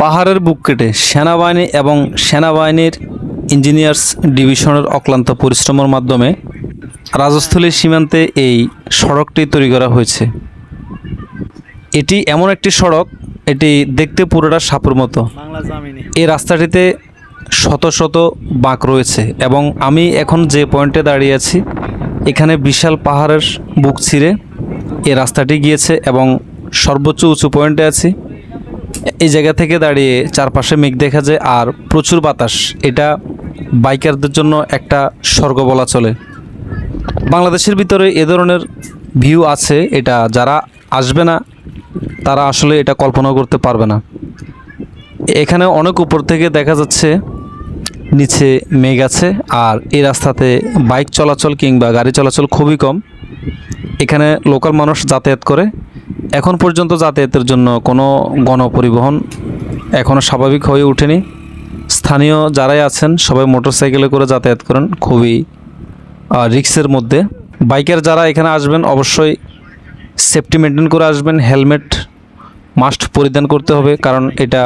পাহাড়ের বুক কেটে সেনাবাহিনী এবং সেনাবাহিনীর ইঞ্জিনিয়ার্স ডিভিশনের অক্লান্ত পরিশ্রমের মাধ্যমে রাজস্থলী সীমান্তে এই সড়কটি তৈরি করা হয়েছে। এটি এমন একটি সড়ক এটি দেখতে পুরোটা সাপুর মতো। এই রাস্তাটিতে শত শত বাঁক রয়েছে এবং আমি এখন যে পয়েন্টে দাঁড়িয়ে আছি এখানে বিশাল পাহাড়ের বুক ছিঁড়ে এই রাস্তাটি গিয়েছে এবং সর্বোচ্চ উঁচু পয়েন্টে আছি। এই জায়গা থেকে দাঁড়িয়ে চারপাশে মেঘ দেখা যায় আর প্রচুর বাতাস। এটা বাইকারদের জন্য একটা স্বর্গ বলা চলে। বাংলাদেশের ভিতরে এ ধরনের ভিউ আছে, এটা যারা আসবে না, তারা আসলে এটা কল্পনা করতে পারবে না। এখানে অনেক উপর থেকে দেখা যাচ্ছে, নিচে মেঘ আছে আর এই রাস্তাতে বাইক চলাচল কিংবা গাড়ি চলাচল খুবই কম। এখানে লোকাল মানুষ যাতায়াত করে। এখন পর্যন্ত যাতায়াতের জন্য কোনো গণপরিবহন এখনও স্বাভাবিক হয়ে ওঠেনি। স্থানীয় যারাই আছেন, সবাই মোটরসাইকেলে করে যাতায়াত করেন। খুবই রিক্সের মধ্যে। বাইকের যারা এখানে আসবেন, অবশ্যই সেফটি মেনটেন করে আসবেন। হেলমেট মাস্ট পরিধান করতে হবে, কারণ এটা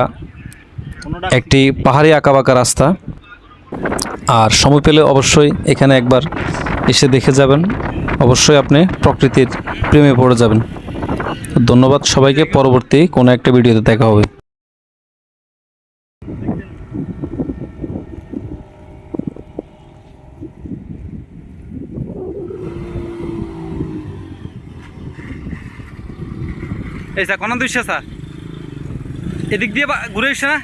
একটি পাহাড়ি আঁকাবাঁকা রাস্তা। আর সময় পেলে অবশ্যই এখানে একবার এসে দেখে যাবেন। অবশ্যই আপনি প্রকৃতির প্রেমে পড়ে যাবেন। ধন্যবাদ সবাইকে, পরবর্তী কোনো একটা ভিডিওতে দেখা হবে। এই স্যার কোন দুইশো স্যার এদিক দিয়ে ঘুরে এসছে না।